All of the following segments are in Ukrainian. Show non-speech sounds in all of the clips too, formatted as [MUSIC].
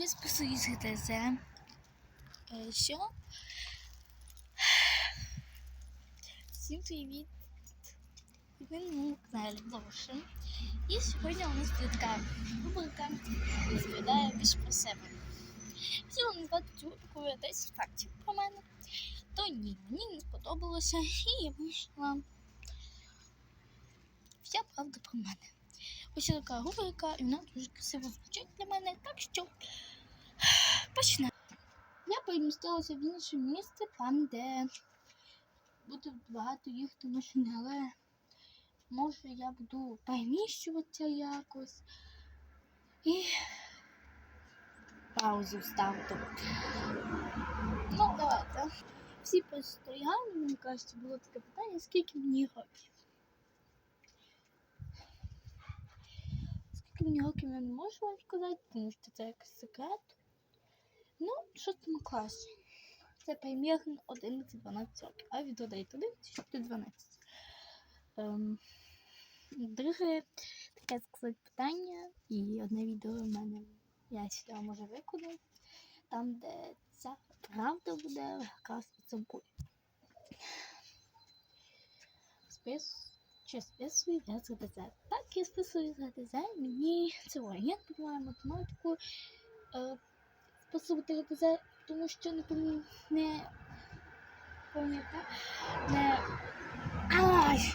Я списуюсь ГТЗ. Е, Що? Всім привіт! Ви на каналі Блошин. І сьогодні у нас буде така рубрика розповідає більш про себе. Хотіла назвати цю рубрику 10 фактів про мене. То ні, мені не сподобалося, і я вийшла. Вся правда про мене. Ось така рубрика, і вона дуже красиво звучить для мене, так що [SIGHS] почнемо. Я перемістилася в інше місце, там, де буде багато їхати машин, але може я буду переміщуватися якось. І паузу ставити. Ну, давайте. Всі постояли, мені кажуть, було таке питання, скільки мені років. Мені років я не можу вам сказати, тому що це якийсь секрет. Ну, що там класі? Це примірно 11-12 років, а відгадайте 11, щоб ти 12. Ем, друге, таке сказати питання, і одне відео в мене я сюди можу викладати, там, де ця правда буде якраз під собою. Спис... З ГТЗ? Так, я списую з ГТЗ, мені цього я піднімаю математику, е, списувати ГТЗ, тому що не пам'ятаю, не пам'ятаю, не... Ай!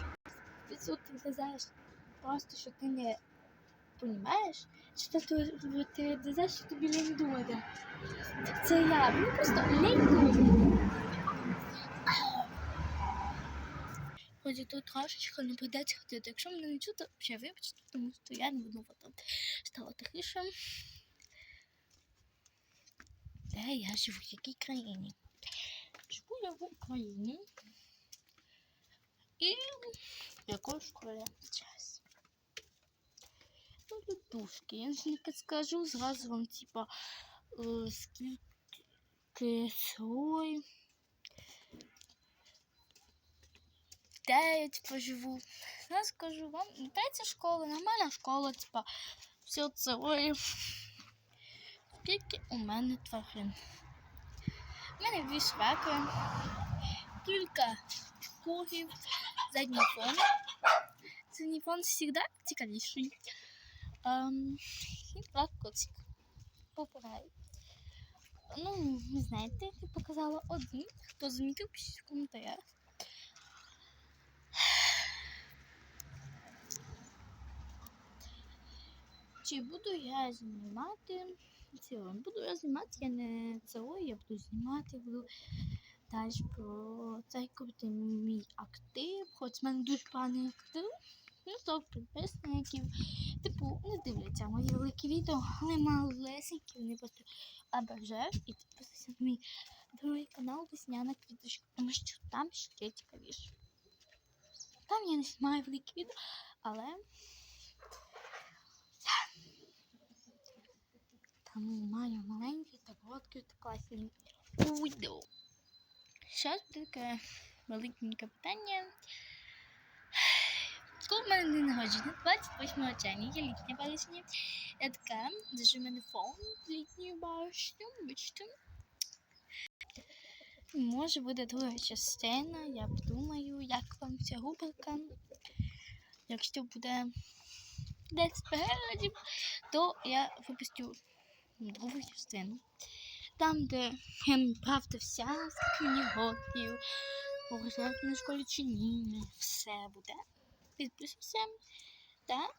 Списувати ГТЗ, просто що ти не розумієш, що ти, ти, ГТЗ, що тобі лень думати. Це я, мені просто лень думати. Ході тут трошечки не прийдеться ходити. Якщо мене не чути, ще вибачте, тому що я не буду потім стала тихіше. Де я живу? В якій країні? Живу я в Україні. І в якої школі час. Ну, лютушки. Я ж не підскажу, зразу вам, типа, е, скільки свой. Дев'ять поживу. Я скажу вам, третя школа, нормальна школа, типа, все це ой. Скільки у мене тварин? У мене дві швеки, кілька курів, задній фон. Задній фон завжди цікавіший. Ем, два коцик. Попугай. Ну, не знаєте, я показала один. Хто замітив, пишіть в коментарях. Чи буду я знімати ціло? Буду я знімати, я не ціло, я буду знімати, буду далі про цей крутий мій актив, хоч в мене дуже поганий актив. Ну, стоп підписників. Типу, не дивляться мої великі відео, але малесенькі, вони просто обожають і підписуйся на мій другий канал Весняна квіточка, тому що там ще цікавіше. Там я не знімаю великі відео, але там маю маленькі та короткі та класні відео. Зараз таке великеньке питання. Коли в мене день народження, 28 червня, є літня баришня. Я така, дуже в мене фон з літньою баришню, бачите. Може буде друга частина, я подумаю, як вам ця рубрика. Якщо буде 10 переглядів, то я випустю другу частину. Там, де він правда вся, з мені років, погрожати на школі чи ні, все буде. Підписуйся та